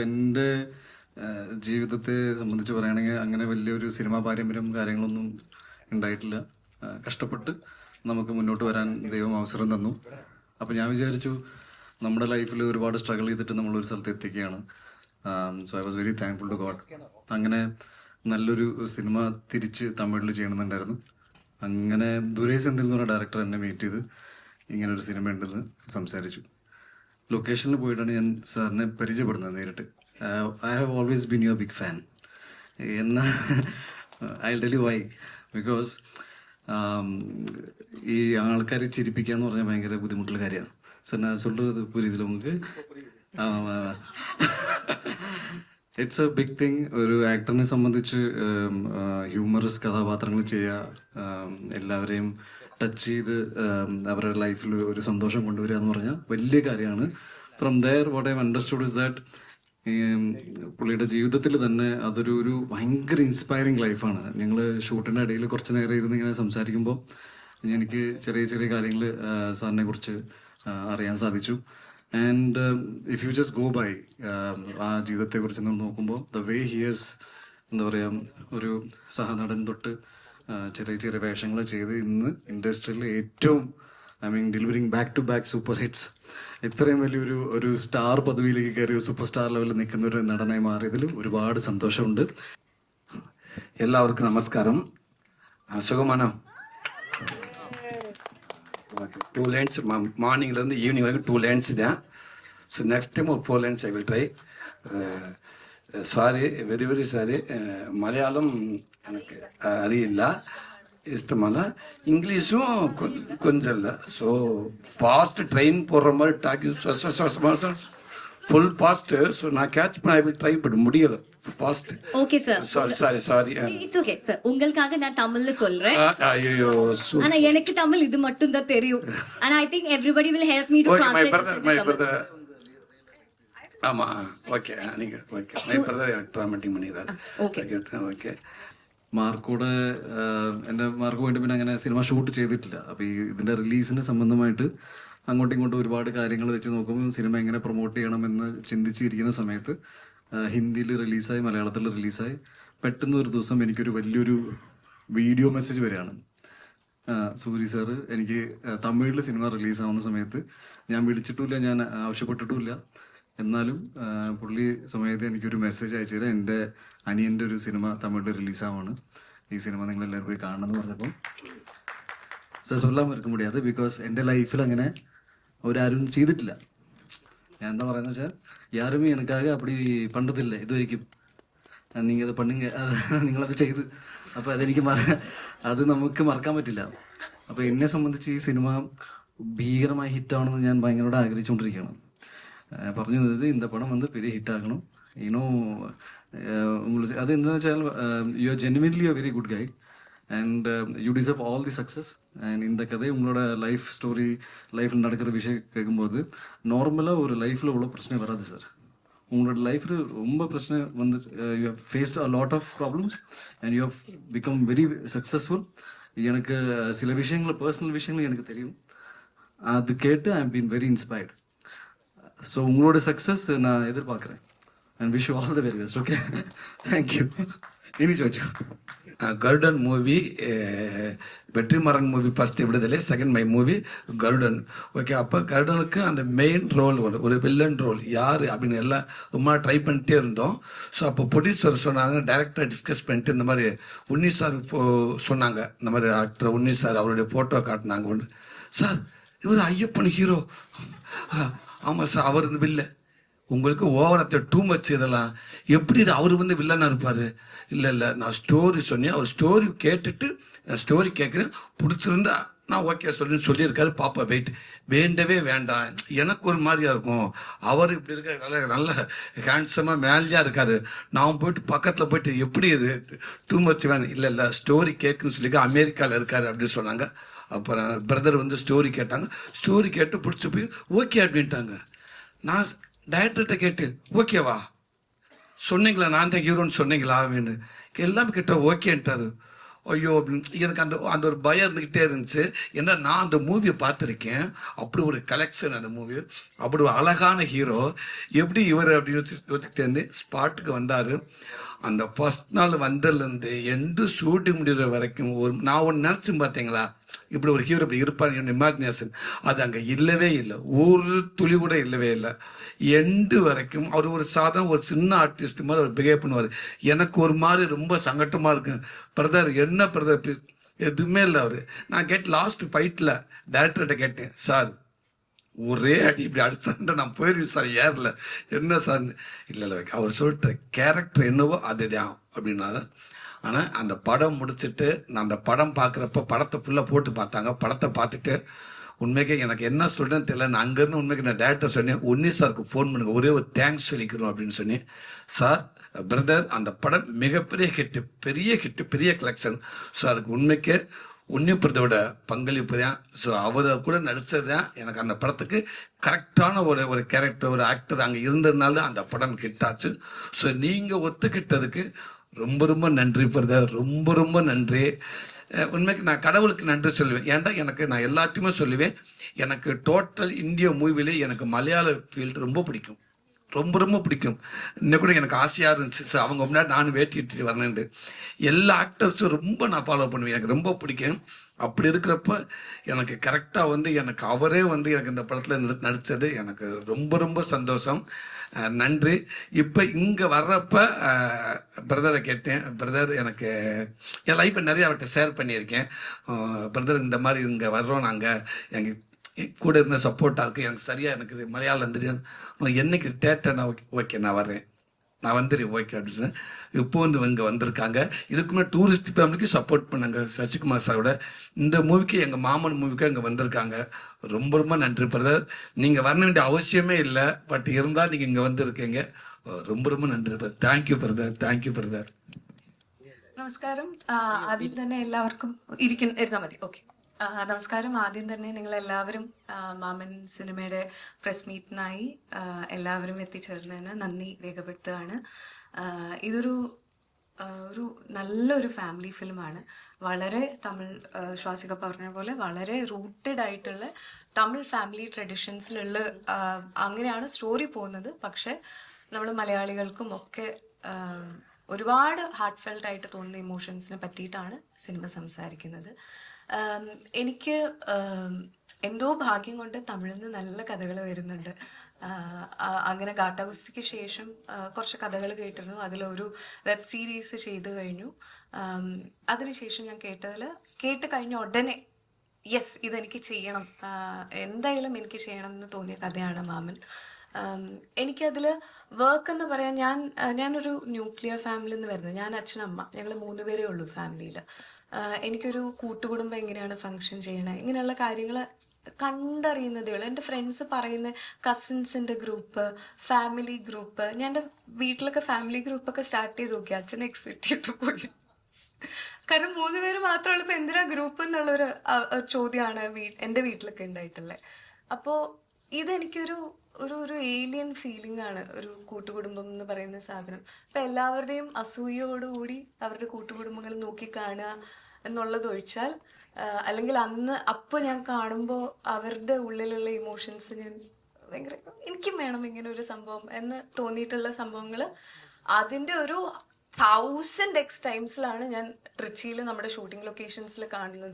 എന്റെ ജീവിതത്തെ സംബന്ധിച്ച് പറയുകയാണെങ്കിൽ അങ്ങനെ വലിയൊരു സിനിമാ പാരമ്പര്യം കാര്യങ്ങളൊന്നും ഉണ്ടായിട്ടില്ല. കഷ്ടപ്പെട്ട് നമുക്ക് മുന്നോട്ട് വരാൻ ദൈവം അവസരം തന്നു. അപ്പം ഞാൻ വിചാരിച്ചു നമ്മുടെ ലൈഫിൽ ഒരുപാട് സ്ട്രഗിൾ ചെയ്തിട്ട് നമ്മളൊരു സ്ഥലത്ത് എത്തിക്കുകയാണ്. So I was very thankful to God അങ്ങനെ നല്ലൊരു സിനിമ തിരിച്ച് തമിഴിൽ ചെയ്യണമെന്നുണ്ടായിരുന്നു. അങ്ങനെ ദുരേ സെന്തിൽ എന്ന് പറഞ്ഞ ഡയറക്ടർ എന്നെ മീറ്റ് ചെയ്ത് ഇങ്ങനൊരു സിനിമ ഉണ്ടെന്ന് സംസാരിച്ചു. ലൊക്കേഷനിൽ പോയിട്ടാണ് ഞാൻ സാറിനെ പരിചയപ്പെടുന്നത് നേരിട്ട്. I have always been your big fan എന്നാ I tell you why because ഈ ആൾക്കാരെ ചിരിപ്പിക്കുക എന്ന് പറഞ്ഞാൽ ഭയങ്കര ബുദ്ധിമുട്ടുള്ള കാര്യമാണ്. സാർ ഞാൻ സൊല്ലുന്നത് പുരിയതിൽ നമുക്ക് ഇറ്റ്സ് എ ബിഗ് തിങ് ഒരു ആക്ടറിനെ സംബന്ധിച്ച് ഹ്യൂമറസ് കഥാപാത്രങ്ങൾ ചെയ്യുക എല്ലാവരെയും ടച്ച് ചെയ്ത് അവരുടെ ലൈഫിൽ ഒരു സന്തോഷം കൊണ്ടുവരിക എന്ന് പറഞ്ഞാൽ വലിയ കാര്യമാണ്. From there what I understood is that പുള്ളിയുടെ ജീവിതത്തിൽ തന്നെ അതൊരു ഒരു ഭയങ്കര ഇൻസ്പയറിങ് ലൈഫാണ് ഞങ്ങൾ ഷൂട്ടിന്റെ ഇടയിൽ കുറച്ച് നേരം ഇരുന്ന് ഇങ്ങനെ സംസാരിക്കുമ്പോൾ എനിക്ക് ചെറിയ ചെറിയ കാര്യങ്ങൾ സാറിനെ കുറിച്ച് അറിയാൻ സാധിച്ചു. And if you just go by ആ ജീവിതത്തെക്കുറിച്ച് നമ്മൾ നോക്കുമ്പോൾ ദ വേ ഹിയേഴ്സ് എന്താ പറയുക ഒരു സഹനടൻ തൊട്ട് ചെറിയ ചെറിയ വേഷങ്ങൾ ചെയ്ത് ഇന്ന് ഇൻഡസ്ട്രിയിൽ ഏറ്റവും I mean delivering back to back super hits ഇത്രയും വലിയൊരു ഒരു സ്റ്റാർ പദവിയിലേക്ക് കയറി ഒരു സൂപ്പർ സ്റ്റാർ ലെവലിൽ നിൽക്കുന്ന ഒരു നടനായി മാറിയതിൽ ഒരുപാട് സന്തോഷമുണ്ട് எல்லாருக்கும் நமஸ்காரம் அஹ் சுகமானோ டூ லைன்ஸ் மார்னிங்லேருந்து ஈவினிங் வரைக்கும் டூ லைன்ஸ் தான் ஸோ நெக்ஸ்ட் டைம் ஒரு four lines I will try sorry very very sorry Malayalam எனக்கு அறியில்ல இஷ்டமல்ல. இங்கிலீஷும் கொஞ்சம் இல்லை ஸோ ஃபாஸ்ட் ட்ரெயின் போடுற மாதிரி டாக்கிங் ஃபுல் ஃபாஸ்ட்டு ஸோ நான் கேட்ச் பண்ண ட்ரை பட் முடியலை. Fast okay sir sorry sorry sorry it's okay sir உங்களுக்காக நான் தமிழ்ல சொல்றேன். ஐயோ ஆனா எனக்கு தமிழ் இது மட்டும் தான் தெரியும். ஆனா I think everybody will help me to my translate brother my brother ஆமா ஓகே நீங்க ஓகே மை பிரதர் ட்ராமட்டிங் பண்ணிடுறாரு. Okay. ஓகே ஓகே മാർക്കോടെ എന്റെ മാർക്ക് വേണ്ടി പിന്നെ അങ്ങനെ സിനിമ ഷൂട്ട് ചെയ്തിട്ടില്ല. അപ്പോൾ ഈ ഇതിന്റെ റിലീസിന് സംബന്ധമായിട്ട് അങ്ങോട്ടും ഇങ്ങോട്ടും ഒരുപാട് കാര്യങ്ങൾ വെച്ച് നോക്കുമ്പോൾ സിനിമ എങ്ങനെ പ്രൊമോട്ട് ചെയ്യണമെന്ന് ചിന്തിച്ചിരിക്കുന്ന സമയത്ത് ഹിന്ദിയിൽ റിലീസായി മലയാളത്തിൽ റിലീസായി പെട്ടെന്ന് ഒരു ദിവസം എനിക്കൊരു വലിയൊരു വീഡിയോ മെസ്സേജ് വരികയാണ്. സൂരി സാറ് എനിക്ക് തമിഴിൽ സിനിമ റിലീസാവുന്ന സമയത്ത് ഞാൻ വിളിച്ചിട്ടുമില്ല ഞാൻ ആവശ്യപ്പെട്ടിട്ടുമില്ല. എന്നാലും പുള്ളി സമയത്ത് എനിക്കൊരു മെസ്സേജ് അയച്ചത് എന്റെ അനിയന്റെ ഒരു സിനിമ തമിഴ് റിലീസാവാണ് ഈ സിനിമ നിങ്ങൾ എല്ലാവരും പോയി കാണണം എന്ന് പറഞ്ഞപ്പോൾ സർ സൊല്ലാം കൂടി. അത് ബിക്കോസ് എന്റെ ലൈഫിൽ അങ്ങനെ ഒരാരും ചെയ്തിട്ടില്ല. ഞാൻ എന്താ പറയുന്നത് വെച്ചാൽ യാരും എനിക്കാകെ അപ്പടി പണ്ടതില്ല ഇതുവരിക്കും. നിങ്ങൾ അത് പണ്ടും നിങ്ങളത് ചെയ്ത്. അപ്പോൾ അതെനിക്ക് അത് നമുക്ക് മറക്കാൻ പറ്റില്ല. അപ്പോൾ എന്നെ സംബന്ധിച്ച് ഈ സിനിമ ഭീകരമായി ഹിറ്റാവണമെന്ന് ഞാൻ ഭയങ്കരമായിട്ട് ആഗ്രഹിച്ചുകൊണ്ടിരിക്കുകയാണ്. പറഞ്ഞു തന്നത് இந்த படம் வந்து பெரிய ஹிட் ஆகணும் இன்னும் அஹ் உங்களுக்கு அது என்னன்னு வச்சால் you are genuinely a very good guy and you deserve all the success and இந்த கதை உங்களோட லைஃப் ஸ்டோரி லைஃப்பில் நடக்கிற விஷயம் கேட்கும்போது நார்மலாக ஒரு லைஃப்பில் இவ்வளோ பிரச்சனை வராது சார் உங்களோட லைஃப்பில் ரொம்ப பிரச்சனை வந்து you have faced a lot of problems and you have become very successful எனக்கு சில விஷயங்கள் பர்சனல் விஷயங்கள் எனக்கு தெரியும் அது கேட்டு I been very inspired so உங்களோட சக்ஸஸ் நான் எதிர்பார்க்குறேன். And wish all the very best okay thank you இனிச்சு வச்சு Garudan movie Vetrimaaran movie first Viduthalai second my movie Garudan. Okay அப்போ கருடனுக்கு அந்த மெயின் ரோல் ஒரு ஒரு வில்லன் ரோல் யார் அப்படின்னு எல்லாம் ரொம்ப ட்ரை பண்ணிட்டே இருந்தோம். ஸோ அப்போ ப்ரொடியூசர் சொன்னாங்க டேரக்டர் டிஸ்கஸ் பண்ணிட்டு இந்த மாதிரி உன்னி சார் சொன்னாங்க. இந்த மாதிரி ஆக்டர் உன்னி சார் அவருடைய ஃபோட்டோ காட்டினாங்க. ஒன்று சார் இவர் ஐயப்பன் ஹீரோ ஆமாம் சார் அவர் இந்த வில்ல உங்களுக்கு ஓவரத்தை டூ மச் இதெல்லாம். எப்படி இது அவர் வந்து வில்லனாக இருப்பார்? இல்லை இல்லை நான் ஸ்டோரி சொன்னேன். அவர் ஸ்டோரி கேட்டுட்டு நான் ஸ்டோரி கேட்குறேன். பிடிச்சிருந்தா நான் ஓகே சொல்லுன்னு சொல்லியிருக்காரு. பாப்பா வெயிட் வேண்டவே வேண்டாம். எனக்கு ஒரு மாதிரியாக இருக்கும். அவர் இப்படி இருக்க நல்ல நல்ல ஹேண்ட்ஸமாக மேலேயா இருக்காரு. நான் போயிட்டு பக்கத்தில் போயிட்டு எப்படி இது? டூ மச் வேணும். இல்லை இல்லை ஸ்டோரி கேட்குன்னு சொல்லி அமெரிக்காவில் இருக்காரு அப்படின்னு சொன்னாங்க. அப்புறம் பிரதர் வந்து ஸ்டோரி கேட்டாங்க. ஸ்டோரி கேட்டு பிடிச்சி போய் ஓகே அப்படின்ட்டாங்க. நான் டைரக்டர்கிட்ட கேட்டு ஓகேவா சொன்னீங்களா? நான் தான் ஹீரோன்னு சொன்னீங்களா? அப்படின்னு. எல்லாமே கிட்ட ஓகேன்ட்டாரு ஐயோ அப்படின்னு. எனக்கு அந்த அந்த ஒரு பயம் இருந்துக்கிட்டே இருந்துச்சு. ஏன்னா நான் அந்த மூவியை பார்த்துருக்கேன். அப்படி ஒரு கலெக்ஷன் அந்த மூவி அப்படி ஒரு அழகான ஹீரோ எப்படி இவர் அப்படி யோசிச்சு யோசிச்சுட்டு இருந்து ஸ்பாட்டுக்கு வந்தார். அந்த ஃபஸ்ட் நாள் வந்ததுலேருந்து எண்டு ஷூட்டிங் முடிகிற வரைக்கும் ஒரு நான் ஒன்று நினச்சி பார்த்தீங்களா இப்படி ஒரு ஹீரோ இப்படி இருப்பாங்க இமேஜினேஷன் அது அங்கே இல்லவே இல்லை. ஒரு துளி கூட இல்லவே இல்லை. எண்டு வரைக்கும் அவர் ஒரு சாதாரண ஒரு சின்ன ஆர்டிஸ்ட் மாதிரி அவர் பிஹேவ் பண்ணுவார். எனக்கு ஒரு மாதிரி ரொம்ப சங்கட்டமாக இருக்கு. பிரதர் என்ன பிரதர் எதுவுமே இல்லை அவர். நான் கேட் லாஸ்ட் ஃபைட்டில் டேரக்டர்கிட்ட கேட்டேன் சார் ஒரே அடி இப்படி அடிச்சான்ட்டு நான் போயிருக்கேன் சார் ஏறல. என்ன சார்? இல்லை இல்லை அவர் சொல்லிட்ட கேரக்டர் என்னவோ அதுதான் அப்படின்னாரு. ஆனால் அந்த படம் முடிச்சுட்டு நான் அந்த படம் பார்க்குறப்ப படத்தை ஃபுல்லாக போட்டு பார்த்தாங்க. படத்தை பார்த்துட்டு உண்மைக்கே எனக்கு என்ன சொல்கிறேன்னு தெரியல. நான் அங்கேருந்து உண்மைக்கு நான் டேரக்டர் சொன்னேன் உன்னி சாருக்கு ஃபோன் பண்ணுங்க. ஒரே ஒரு தேங்க்ஸ் சொல்லிக்கிறோம் அப்படின்னு சொன்னேன். சார் பிரதர் அந்த படம் மிகப்பெரிய ஹிட்டு பெரிய ஹிட்டு பெரிய கலெக்ஷன் ஸோ அதுக்கு உண்மைக்கே உன்னிப்பிரதோட பங்களிப்பு தான் ஸோ அவர் கூட நடித்தது தான் எனக்கு அந்த படத்துக்கு கரெக்டான ஒரு ஒரு கேரக்டர் ஒரு ஆக்டர் அங்கே இருந்ததுனால தான் அந்த படம் கிட்டாச்சு. ஸோ நீங்கள் ஒத்துக்கிட்டதுக்கு ரொம்ப ரொம்ப நன்றி பிரதர் ரொம்ப ரொம்ப நன்றி. உண்மைக்கு நான் கடவுளுக்கு நன்றி சொல்லுவேன். ஏன்டா எனக்கு நான் எல்லாத்தையுமே சொல்லுவேன் எனக்கு டோட்டல் இந்திய மூவிலே எனக்கு மலையாள ஃபீல்டு ரொம்ப பிடிக்கும். ரொம்ப ரொம்ப பிடிக்கும். இன்னும் கூட எனக்கு ஆசையாக இருந்துச்சு. சார் அவங்க முன்னாடி நானும் வேட்டி இட்டுட்டு எல்லா ஆக்டர்ஸும் ரொம்ப நான் ஃபாலோ பண்ணுவேன். எனக்கு ரொம்ப பிடிக்கும். அப்படி இருக்கிறப்ப எனக்கு கரெக்டாக வந்து எனக்கு அவரே வந்து எனக்கு இந்த படத்தில் நடி நடித்தது எனக்கு ரொம்ப ரொம்ப சந்தோஷம். நன்றி. இப்போ இங்கே வர்றப்ப பிரதரை கேட்டேன். பிரதர் எனக்கு என் லைஃப்பை நிறைய அவர்கிட்ட ஷேர் பண்ணியிருக்கேன். பிரதர் இந்த மாதிரி இங்கே வர்றோம் நாங்கள் எங்கள் கூட இருந்த சப்போர்ட்டாக இருக்குது எனக்கு சரியாக எனக்கு இது மலையாளம் தெரியும் உனக்கு என்னைக்கு தேட்டர் நான் ஓகே ஓகே நான் வர்றேன் நான் வந்துடுறேன் ஓகே அப்படின்னு சொன்னேன். இப்போ வந்து இங்கே வந்திருக்காங்க இதுக்குமே டூரிஸ்ட் ஃபேமிலிக்கு சப்போர்ட் பண்ணாங்க சசிகுமார் சாரோட இந்த மூவிக்கு எங்கள் மாமன் மூவிக்கு அங்கே வந்திருக்காங்க ரொம்ப ரொம்ப நன்றி பிரதர் நீங்கள் வர வேண்டிய அவசியமே இல்லை பட் இருந்தால் நீங்கள் இங்கே வந்திருக்கீங்க ரொம்ப ரொம்ப நன்றி brother thank you brother thank you brother നമസ്കാരം ആ, ആദ്യം തന്നെ എല്ലാവർക്കും ഇരിക്കുന്ന ഇരുന്നാൽ മതി ഓക്കെ നമസ്കാരം. ആദ്യം തന്നെ നിങ്ങൾ എല്ലാവരും മാമൻ സിനിമയുടെ പ്രസ് മീറ്റിനായി എല്ലാവരും എത്തിച്ചേർന്നതിന് നന്ദി രേഖപ്പെടുത്തുകയാണ്. ഇതൊരു ഒരു നല്ലൊരു ഫാമിലി ഫിലിമാണ്. വളരെ തമിഴ് ശ്വാസിക പറഞ്ഞ പോലെ വളരെ റൂട്ടഡ് ആയിട്ടുള്ള തമിഴ് ഫാമിലി ട്രഡീഷൻസിലുള്ള അങ്ങനെയാണ് സ്റ്റോറി പോകുന്നത്. പക്ഷേ നമ്മൾ മലയാളികൾക്കും ഒക്കെ ഒരുപാട് ഹാർട്ട് ഫെൽറ്റ് ആയിട്ട് തോന്നുന്ന ഇമോഷൻസിനെ പറ്റിയിട്ടാണ് സിനിമ സംസാരിക്കുന്നത്. എനിക്ക് എന്തോ ഭാഗ്യം കൊണ്ട് തമിഴിൽ നിന്ന് നല്ല കഥകൾ വരുന്നുണ്ട്. അങ്ങനെ ഗാട്ടാഗുസ്തിക്ക് ശേഷം കുറച്ച് കഥകൾ കേട്ടിരുന്നു. അതിലൊരു വെബ് സീരീസ് ചെയ്തു കഴിഞ്ഞു. അതിനുശേഷം ഞാൻ കേട്ടതിൽ കേട്ട് കഴിഞ്ഞ ഉടനെ യെസ് ഇതെനിക്ക് ചെയ്യണം. എന്തായാലും എനിക്ക് ചെയ്യണം എന്ന് തോന്നിയ കഥയാണ് മാമൻ. എനിക്കതിൽ വർക്ക് എന്ന് പറയാൻ ഞാൻ ഞാനൊരു ന്യൂക്ലിയർ ഫാമിലി നിന്ന് വരുന്നത് ഞാൻ അച്ഛനമ്മ ഞങ്ങൾ മൂന്ന് പേരേ ഉള്ളൂ ഫാമിലിയിൽ എനിക്കൊരു കൂട്ടുകുടുംബം എങ്ങനെയാണ് ഫങ്ഷൻ ചെയ്യണത് ഇങ്ങനെയുള്ള കാര്യങ്ങൾ കണ്ടറിയുന്നതേ ഉള്ളൂ എന്റെ ഫ്രണ്ട്സ് പറയുന്ന കസിൻസിന്റെ ഗ്രൂപ്പ് ഫാമിലി ഗ്രൂപ്പ് ഞാൻ എന്റെ വീട്ടിലൊക്കെ ഫാമിലി ഗ്രൂപ്പൊക്കെ സ്റ്റാർട്ട് ചെയ്ത് നോക്കി. അച്ഛൻ എക്സിറ്റ് ചെയ്ത് പോയി. കാരണം മൂന്ന് പേര് മാത്രമുള്ള ഇപ്പം എന്തിനാ ഗ്രൂപ്പ് എന്നുള്ളൊരു ചോദ്യമാണ് വീ എന്റെ വീട്ടിലൊക്കെ ഉണ്ടായിട്ടുള്ളത് അപ്പോൾ ഇതെനിക്കൊരു ഒരു ഒരു ഏലിയൻ ഫീലിംഗ് ആണ് ഒരു കൂട്ടുകുടുംബം എന്ന് പറയുന്ന സാധനം. അപ്പൊ എല്ലാവരുടെയും അസൂയയോടുകൂടി അവരുടെ കൂട്ടുകുടുംബങ്ങൾ നോക്കി കാണുക എന്നുള്ളത് ഒഴിച്ചാൽ അല്ലെങ്കിൽ അന്ന് അപ്പോൾ ഞാൻ കാണുമ്പോൾ അവരുടെ ഉള്ളിലുള്ള ഇമോഷൻസ് ഞാൻ ഭയങ്കര എനിക്കും വേണം ഇങ്ങനെ ഒരു സംഭവം എന്ന് തോന്നിയിട്ടുള്ള സംഭവങ്ങൾ അതിന്റെ ഒരു തൗസൻഡ് എക്സ് ടൈംസിലാണ് ഞാൻ ട്രിച്ചിയിൽ നമ്മുടെ ഷൂട്ടിംഗ് ലൊക്കേഷൻസിൽ കാണുന്നത്.